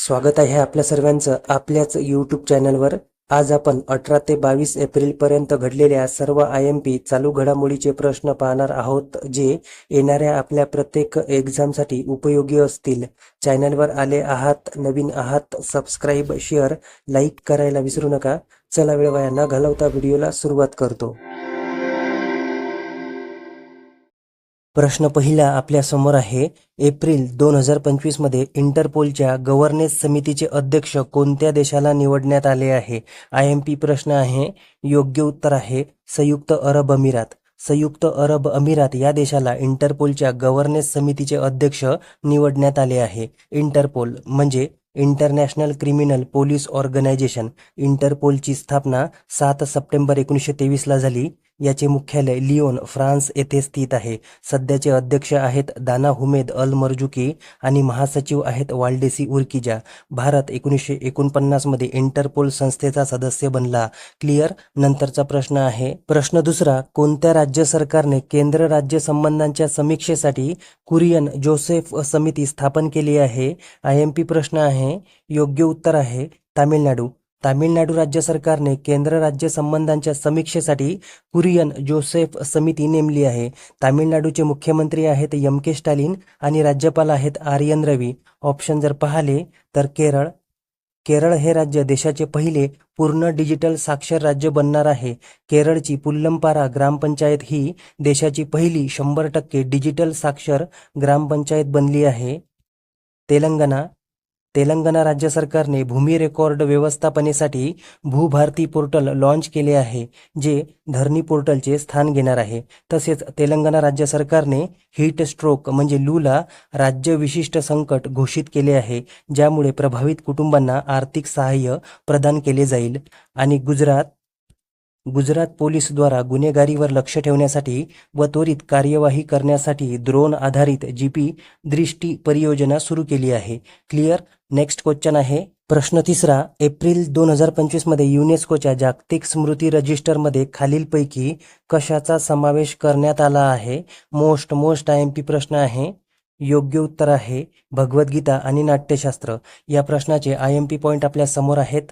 स्वागत आहे आपल्या सर्वांचं आपल्याच यूट्यूब चॅनलवर आज आपण अठरा ते बावीस एप्रिल पर्यंत घडलेल्या सर्व आय एम पी चालू घडामोडीचे प्रश्न पाहणार आहोत जे येणाऱ्या आपल्या प्रत्येक एक्झामसाठी उपयोगी असतील. चॅनलवर आले आहात नवीन आहात सबस्क्राईब शेअर लाईक करायला विसरू नका. चला वेळ वाया न घालवता व्हिडिओला सुरुवात करतो. प्रश्न पहिला आपल्यासमोर आहे. एप्रिल दोन हजार पंचवीसमध्ये इंटरपोलच्या गव्हर्नेन्स समितीचे अध्यक्ष कोणत्या देशाला निवडण्यात आले आहे? आय एम पी प्रश्न आहे. योग्य उत्तर आहे. संयुक्त अरब अमिरात. संयुक्त अरब अमिरात या देशाला इंटरपोलच्या गव्हर्नेन्स समितीचे अध्यक्ष निवडण्यात आले आहे. इंटरपोल म्हणजे इंटरनॅशनल क्रिमिनल पोलीस ऑर्गनायझेशन इंटरपोलची स्थापना सात सप्टेंबर एकोणीसशे तेवीसला झाली. याचे मुख्यालय लिओन फ्रान्स येथे स्थित आहे. सध्याचे अध्यक्ष आहेत दाना हुमेद अल मर्जुकी आणि महासचिव आहेत वाल्डेसी उर्किजा. भारत एकोणीसशे एकोणपन्नासमध्ये इंटरपोल संस्थेचा सदस्य बनला. क्लिअर? नंतरचा प्रश्न आहे. प्रश्न दुसरा कोणत्या राज्य सरकारने केंद्र राज्य संबंधांच्या समीक्षेसाठी कुरियन जोसेफ समिती स्थापन केली आहे? आय एम पी प्रश्न आहे. योग्य उत्तर आहे. तामिळनाडू. तामिळनाडू राज्य सरकारने केंद्र राज्य संबंधांच्या समीक्षेसाठी कुरियन जोसेफ समिती नेमली आहे. तामिळनाडूचे मुख्यमंत्री आहेत एम के स्टालिन आणि राज्यपाल आहेत आर्यन रवी. ऑप्शन जर पाहिले तर केरळ. केरळ हे राज्य देशाचे पहिले पूर्ण डिजिटल साक्षर राज्य बनणार आहे. केरळची पुल्लंपारा ग्रामपंचायत ही देशाची पहिली शंभर टक्के डिजिटल साक्षर ग्रामपंचायत बनली आहे. तेलंगणा. तेलंगणा राज्य सरकारने भूमी रेकॉर्ड व्यवस्थापनेसाठी भूभारती पोर्टल लॉन्च केले आहे जे धरणी पोर्टलचे स्थान घेणार आहे. तसेच तेलंगणा राज्य सरकारने हीट स्ट्रोक म्हणजे लूला राज्य विशिष्ट संकट घोषित केले आहे ज्यामुळे प्रभावित कुटुंबांना आर्थिक सहाय्य प्रदान केले जाईल. आणि गुजरात गुजरात पोलीसद्वारा गुन्हेगारीवर लक्ष ठेवण्यासाठी व त्वरित कार्यवाही करण्यासाठी ड्रोन आधारित जीपी दृष्टी परियोजना सुरू केली आहे. क्लिअर नेक्स्ट क्वेश्चन आहे. प्रश्न तिसरा एप्रिल दोन हजार पंचवीसमध्ये युनेस्कोच्या जागतिक स्मृती रजिस्टरमध्ये खालीलपैकी कशाचा समावेश करण्यात आला आहे? Most most I am P प्रश्न आहे. योग्य उत्तर आहे. भगवद्गीता आणि नाट्यशास्त्र. या प्रश्नाचे आय एम पी पॉईंट आपल्यासमोर आहेत.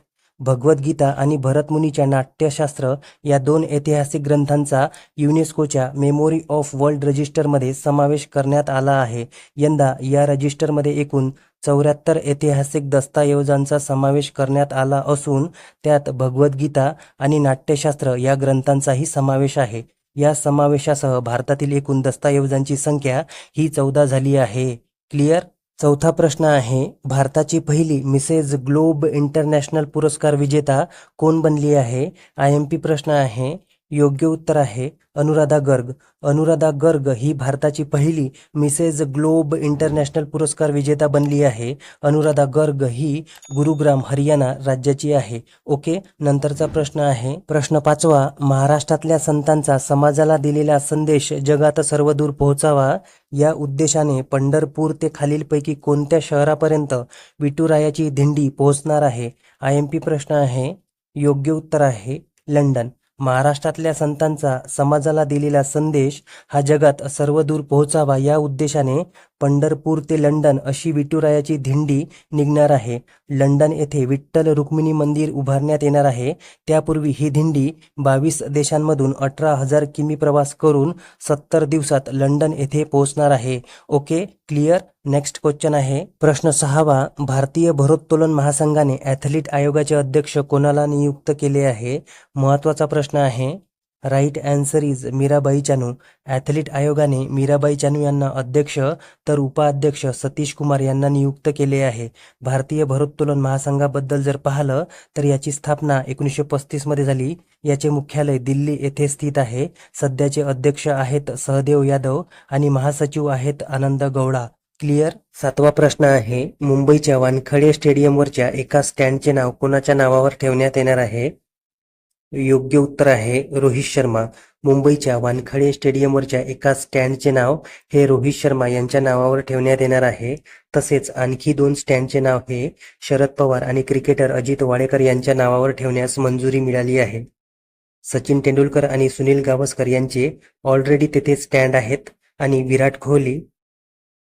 भगवद्गीता आणि भरतमुनीच्या नाट्यशास्त्र या दोन ऐतिहासिक ग्रंथांचा युनेस्कोच्या मेमोरी ऑफ वर्ल्ड रजिस्टरमध्ये समावेश करण्यात आला आहे. यंदा या रजिस्टरमध्ये एकूण चौऱ्याहत्तर ऐतिहासिक दस्तऐवजांचा समावेश करण्यात आला असून त्यात भगवद्गीता आणि नाट्यशास्त्र या ग्रंथांचाही समावेश आहे. या समावेशासह भारतातील एकूण दस्तऐवजांची संख्या ही चौदा झाली आहे. क्लिअर? चौथा प्रश्न आहे भारताची पहिली मिसेज ग्लोब इंटरनॅशनल पुरस्कार विजेता कोण बनली आहे? आय एम पी प्रश्न आहे योग्य उत्तर आहे. अनुराधा गर्ग. अनुराधा गर्ग ही भारताची पहिली मिसेज ग्लोब इंटरनॅशनल पुरस्कार विजेता बनली आहे. अनुराधा गर्ग ही गुरुग्राम हरियाणा राज्याची आहे. ओके नंतरचा प्रश्न आहे. प्रश्न पाचवा महाराष्ट्रातल्या संतांचा समाजाला दिलेला संदेश जगात सर्वदूर पोहोचावा या उद्देशाने पंढरपूर ते खालीलपैकी कोणत्या शहरापर्यंत विठुरायाची दिंडी पोहोचणार आहे? आय एम पी प्रश्न आहे. योग्य उत्तर आहे. लंडन. महाराष्ट्रातल्या संतांचा समाजाला दिलेला संदेश हा जगात सर्वदूर पोहोचावा या उद्देशाने पंढरपूर ते लंडन अशी विठुरायाची दिंडी निघणार आहे. लंडन येथे विठ्ठल रुक्मिणी मंदिर उभारण्यात येणार आहे. त्यापूर्वी ही दिंडी बावीस देशांमधून अठरा हजार किमी प्रवास करून सत्तर दिवसात लंडन येथे पोहोचणार आहे. Okay clear? नेक्स्ट क्वेश्चन आहे. प्रश्न सहावा भारतीय भरोत्तोलन महासंघाने ॲथलीट आयोगाचे अध्यक्ष कोणाला नियुक्त केले आहे? महत्त्वाचा प्रश्न आहे. Right answer is Mirabai Chanu athlete आयोगाने मीराबाई चानू यांना अध्यक्ष तर उपाध्यक्ष सतीश कुमार यांना नियुक्त केले आहे. भारतीय भारोत्तोलन महासंघाबद्दल जर पाहिलं तर याची स्थापना एकोणीसशे पस्तीसमध्ये झाली. याचे मुख्यालय दिल्ली येथे स्थित आहे. सध्याचे अध्यक्ष आहेत सहदेव यादव आणि महासचिव आहेत आनंद गौडा क्लिअर सातवा प्रश्न आहे मुंबईच्या वानखडे स्टेडियमवरच्या एका स्टँडचे नाव कोणाच्या नावावर ठेवण्यात येणार आहे? योग्य उत्तर आहे रोहित शर्मा. मुंबईच्या वानखडे स्टेडियमवरच्या एका स्टँडचे नाव हे रोहित शर्मा यांच्या नावावर ठेवण्यात येणार आहे. तसेच आणखी दोन स्टँडचे नाव हे शरद पवार आणि क्रिकेटर अजित वाडेकर यांच्या नावावर ठेवण्यास मंजुरी मिळाली आहे. सचिन तेंडुलकर आणि सुनील गावस्कर यांचे ऑलरेडी तेथे स्टँड आहेत आणि विराट कोहली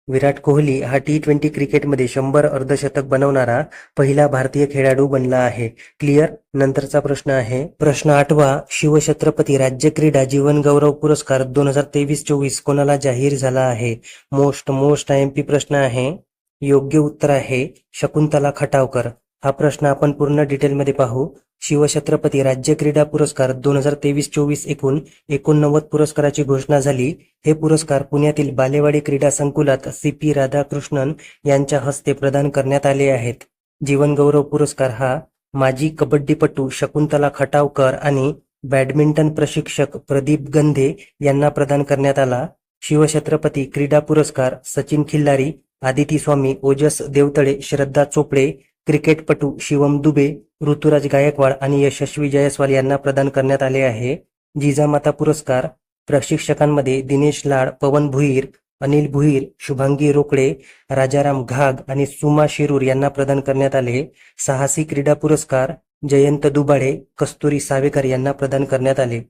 विराट कोहली हा टी ट्वेंटी क्रिकेटमध्ये शंभर अर्धशतक बनवणारा पहिला भारतीय खेळाडू बनला आहे. क्लिअर नंतरचा प्रश्न आहे. प्रश्न आठवा शिवछत्रपती राज्य क्रीडा जीवन गौरव पुरस्कार दोन हजार तेवीस चोवीस कोणाला जाहीर झाला आहे? Most most I M P प्रश्न आहे. योग्य उत्तर आहे शकुंतला खटावकर. हा प्रश्न आपण पूर्ण डिटेलमध्ये पाहू. शिवछत्रपती राज्य क्रीडा पुरस्कार दोन हजार तेवीस चोवीस एकूण एकोणनव्वद पुरस्काराची घोषणा झाली. हे पुरस्कार पुण्यातील बालेवाडी क्रीडा संकुलात सी पी राधाकृष्णन यांच्या हस्ते प्रदान करण्यात आले आहेत. जीवनगौरव पुरस्कार हा माजी कबड्डीपटू शकुंतला खटावकर आणि बॅडमिंटन प्रशिक्षक प्रदीप गंधे यांना प्रदान करण्यात आला. शिवछत्रपती क्रीडा पुरस्कार सचिन खिल्लारी आदिती स्वामी ओजस देवतळे श्रद्धा चोपडे क्रिकेटपटू शिवम दुबे ऋतुराज गायकवाड आणि यशस्वी जयस्वाल यांना प्रदान करण्यात आले आहे. जिजामाता पुरस्कार प्रशिक्षकांमध्ये दिनेश लाड पवन भुईर अनिल भुईर शुभांगी रोकडे राजाराम घाग आणि सुमा शिरूर यांना प्रदान करण्यात आले. साहसी क्रीडा पुरस्कार जयंत दुबाडे कस्तुरी सावेकर यांना प्रदान करण्यात आले.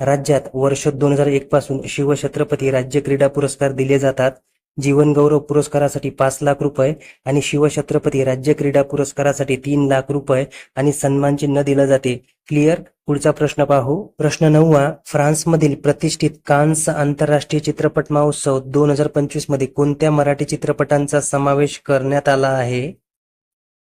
राज्यात वर्ष दोन हजार एक पासून शिवछत्रपती राज्य क्रीडा पुरस्कार दिले जातात. जीवनगौरव पुरस्कारासाठी पाच लाख रुपये आणि शिवछत्रपती राज्य क्रीडा पुरस्कारासाठी तीन लाख रुपये आणि सन्मान चिन्ह दिलं जाते. क्लिअर पुढचा प्रश्न पाहू. प्रश्न नववा फ्रान्समधील प्रतिष्ठित कान्स आंतरराष्ट्रीय चित्रपट महोत्सव दोन हजार पंचवीसमध्ये कोणत्या मराठी चित्रपटांचा समावेश करण्यात आला आहे?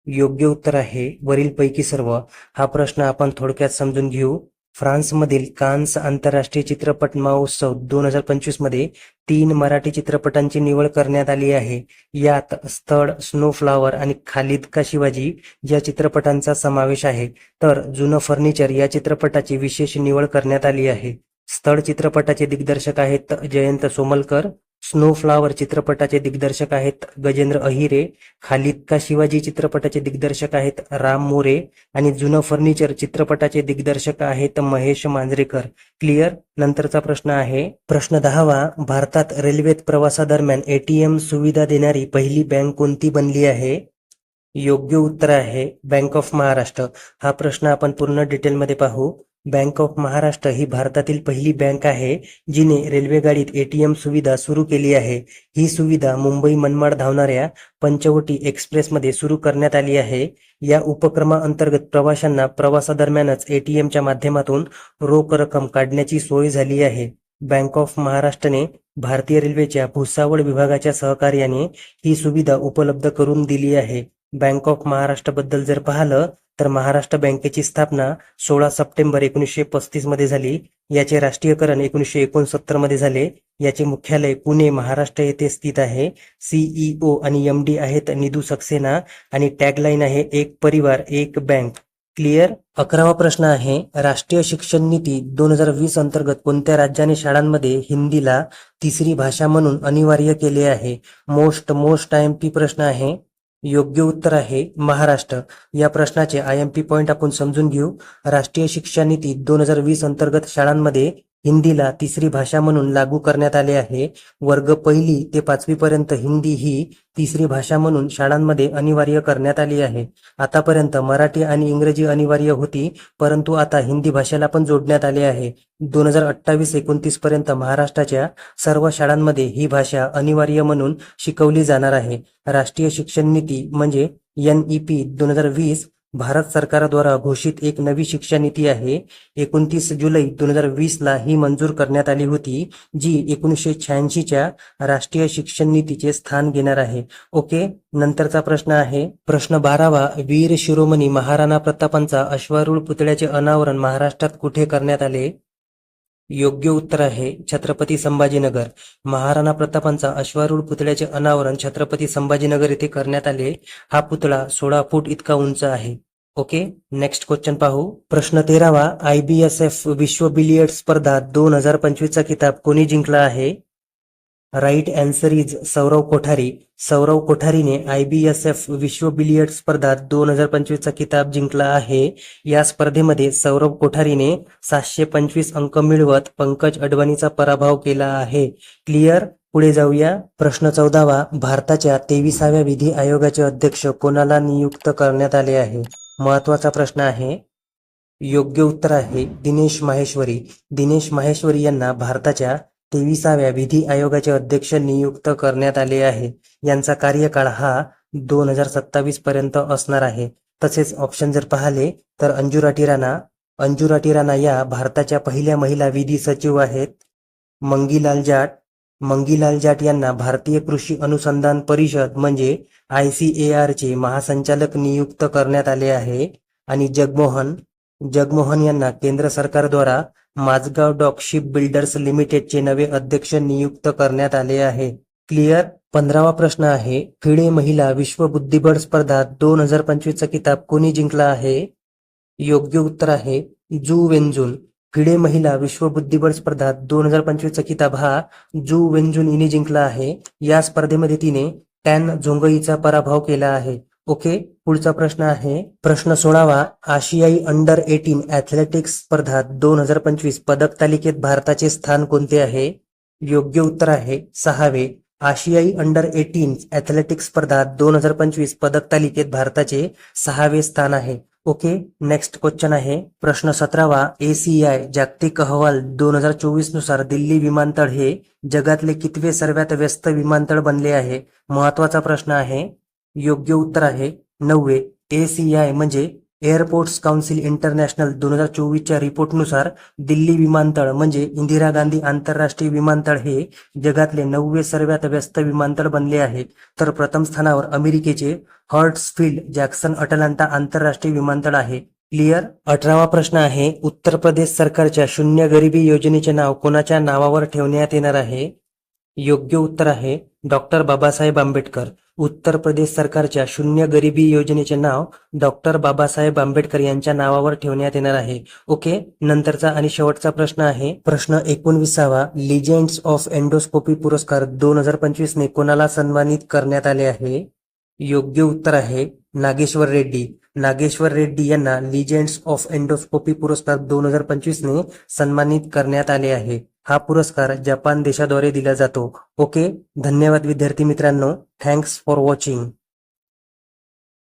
योग्य उत्तर आहे. वरीलपैकी सर्व. हा प्रश्न आपण थोडक्यात समजून घेऊ. फ्रान्समधील कान्स आंतरराष्ट्रीय चित्रपट महोत्सव दोन हजार पंचवीसमध्ये तीन मराठी चित्रपटांची निवड करण्यात आली आहे. यात स्थळ स्नोफ्लावर आणि खालिद का शिवाजी या चित्रपटांचा समावेश आहे. तर जुनं फर्निचर या चित्रपटाची विशेष निवड करण्यात आली आहे. स्थळ चित्रपटाचे दिग्दर्शक आहेत जयंत सोमलकर स्नोफ्लावर चित्रपटाचे दिग्दर्शक आहेत गजेंद्र अहिरे खालिद का शिवाजी चित्रपटाचे दिग्दर्शक आहेत राम मोरे आणि जुनं फर्निचर चित्रपटाचे दिग्दर्शक आहेत महेश मांजरेकर. क्लिअर नंतरचा प्रश्न आहे. प्रश्न दहावा भारतात रेल्वेत प्रवासादरम्यान एटीएम सुविधा देणारी पहिली बँक कोणती बनली आहे? योग्य उत्तर आहे बँक ऑफ महाराष्ट्र. हा प्रश्न आपण पूर्ण डिटेलमध्ये पाहू. बँक ऑफ महाराष्ट्र ही भारतातील पहिली बँक आहे जिने रेल्वेगाडीत एटीएम सुविधा सुरू केली आहे. ही सुविधा मुंबई मनमाड धावणाऱ्या पंचवटी एक्सप्रेसमध्ये सुरू करण्यात आली आहे. या उपक्रमाअंतर्गत प्रवाशांना प्रवासादरम्यानच एटीएमच्या माध्यमातून रोख रक्कम काढण्याची सोय झाली आहे. बँक ऑफ महाराष्ट्रने भारतीय रेल्वेच्या भुसावळ विभागाच्या सहकार्याने ही सुविधा उपलब्ध करून दिली आहे. बँक ऑफ महाराष्ट्रबद्दल जर पाहिलं तर महाराष्ट्र बँकेची स्थापना सोळा सप्टेंबर एकोणीसशे पस्तीसमध्ये झाली. याचे राष्ट्रीयकरण एकोणीसशे एकोणसत्तरमध्ये झाले. याचे मुख्यालय पुणे महाराष्ट्र येथे स्थित आहे. सीईओ आणि एम डी आहेत निधू सक्सेना आणि टॅगलाईन आहे एक परिवार एक बँक. क्लिअर? अकरावा प्रश्न आहे राष्ट्रीय शिक्षण नीती दोन हजार वीस अंतर्गत कोणत्या राज्याने शाळांमध्ये हिंदीला तिसरी भाषा म्हणून अनिवार्य केले आहे? Most most I M P प्रश्न आहे. योग्य उत्तर आहे महाराष्ट्र. या प्रश्नाचे आय एम पी पॉइंट आपण समजून घेऊ. राष्ट्रीय शिक्षा नीती दोन हजार वीस अंतर्गत शाळांमध्ये हिंदीला तिसरी भाषा म्हणून लागू करण्यात आले आहे. वर्ग पहिली ते पाचवी पर्यंत हिंदी ही तिसरी भाषा म्हणून शाळांमध्ये अनिवार्य करण्यात आली आहे. आतापर्यंत मराठी आणि इंग्रजी अनिवार्य होती परंतु आता हिंदी भाषेला पण जोडण्यात आले आहे. दोन हजार अठ्ठावीस एकोणतीस पर्यंत महाराष्ट्राच्या सर्व शाळांमध्ये ही भाषा अनिवार्य म्हणून शिकवली जाणार आहे. राष्ट्रीय शिक्षण नीती म्हणजे एन ई पी दोन हजार वीस भारत सरकारद्वारा घोषित एक नवी शिक्षा नीती आहे. एकोणतीस जुलै दोन हजार वीस ला ही मंजूर करण्यात आली होती जी एकोणीसशे शहाऐंशीच्या राष्ट्रीय शिक्षण नीतीचे स्थान घेणार आहे. ओके नंतरचा प्रश्न आहे. प्रश्न बारावा वीर शिरोमणी महाराणा प्रतापांचा अश्वारूढ पुतळ्याचे अनावरण महाराष्ट्रात कुठे करण्यात आले? योग्य उत्तर आहे. छत्रपती संभाजीनगर. महाराणा प्रतापांचा अश्वारूढ पुतळ्याचे अनावरण छत्रपती संभाजीनगर येथे करण्यात आले. हा पुतळा सोळा फूट इतका उंच आहे. ओके? नेक्स्ट क्वेश्चन पाहू. प्रश्न तेरावा. आय बी एस एफ विश्व बिलियर्ड स्पर्धा दोन हजार पंचवीसचा किताब कोणी जिंकला आहे? Right answer is Saurav Kothari. Saurav कोठारीने I B S F विश्व बिलियर्ड स्पर्धात दोन हजार पंचवीसचा किताब जिंकला आहे. या स्पर्धेमध्ये सौरव कोठारीने सातशे पंचवीस अंक मिळवत पंकज अडवाणीचा पराभव केला आहे. क्लिअर? पुढे जाऊया. प्रश्न चौदावा. भारताच्या तेविसाव्या विधी आयोगाचे अध्यक्ष कोणाला नियुक्त करण्यात आले आहे? महत्त्वाचा प्रश्न आहे. योग्य उत्तर आहे दिनेश माहेश्वरी. दिनेश माहेश्वरी यांना भारताच्या तेविसाव्या विधी आयोगाचे अध्यक्ष नियुक्त करण्यात आले आहे. यांचा कार्यकाळ हा दोन हजार सत्तावीस पर्यंत असणार आहे. तसेच ऑप्शन जर पाहिले तर अंजुराटी राणा अंजुराटी राणा या भारताच्या पहिल्या महिला विधी सचिव आहेत. मंगीलाल जाट मंगीलाल जाट यांना भारतीय कृषी अनुसंधान परिषद म्हणजे आय सी ए आरचे महासंचालक नियुक्त करण्यात आले आहे. आणि जगमोहन जगमोहन यांना केंद्र सरकारद्वारा माझगाव डॉक शिप बिल्डर्स लिमिटेडचे नवे अध्यक्ष नियुक्त करण्यात आले आहे. क्लिअर? पंधरावा प्रश्न आहे फिडे महिला विश्व बुद्धिबळ स्पर्धा दोन हजार पंचवीसचा किताब कोणी जिंकला आहे? योग्य उत्तर आहे जू वेंजून फिडे महिला विश्व बुद्धिबळ स्पर्धा दोन हजार पंचवीसचा किताब हा जू वेंजून हिने जिंकला आहे. या स्पर्धेमध्ये तिने टॅन झोंगईचा पराभव केला आहे. ओके पुढचा प्रश्न आहे. प्रश्न सोळावा आशियाई अंडर एटीन ऍथलेटिक्स स्पर्धात दोन हजार पंचवीस पदक तालिकेत भारताचे स्थान कोणते आहे? योग्य उत्तर आहे सहावे. आशियाई अंडर एटीन ऍथलेटिक्स स्पर्धा दोन हजार पंचवीस पदक तालिकेत भारताचे सहावे स्थान आहे. ओके नेक्स्ट क्वेश्चन आहे. प्रश्न सतरावा. एसीआय जागतिक अहवाल दोन हजार चोवीसनुसार दिल्ली विमानतळ हे जगातले कितवे सर्वात व्यस्त विमानतळ बनले आहे? महत्त्वाचा प्रश्न आहे. योग्य उत्तर आहे. नववे आय म्हणजे एअरपोर्ट्स काउन्सिल इंटरनॅशनल दोन हजार चोवीसच्या रिपोर्टनुसार दिल्ली विमानतळ म्हणजे इंदिरा गांधी आंतरराष्ट्रीय विमानतळ हे जगातले नववे सर्वात व्यस्त विमानतळ बनले आहे. तर प्रथम स्थानावर अमेरिकेचे हर्ट्सफील्ड जॅक्सन अटलांटा आंतरराष्ट्रीय विमानतळ आहे. क्लिअर? अठरावा प्रश्न आहे उत्तर प्रदेश सरकारच्या शून्य गरिबी योजनेचे नाव कोणाच्या नावावर ठेवण्यात येणार आहे? योग्य उत्तर आहे डॉक्टर बाबासाहेब आंबेडकर उत्तर प्रदेश सरकारच्या शून्य गरिबी योजनेचे नाव डॉक्टर बाबासाहेब आंबेडकर यांच्या नावावर ठेवण्यात येणार आहे. ओके नंतरचा आणि शेवटचा प्रश्न आहे. प्रश्न एकोणविसावा लिजेंड्स ऑफ एंडोस्कोपी पुरस्कार दोन हजार पंचवीस ने कोणाला सन्मानित करण्यात आले आहे? योग्य उत्तर आहे नागेश्वर रेड्डी. नागेश्वर रेड्डी यांना लिजेंड्स ऑफ एंडोस्कोपी पुरस्कार दोन हजार पंचवीस ने सन्मानित करण्यात आले आहे. हा पुरस्कार जपान देशाद्वारे दिला जातो. ओके? धन्यवाद विद्यार्थी मित्रांनो. Thanks for watching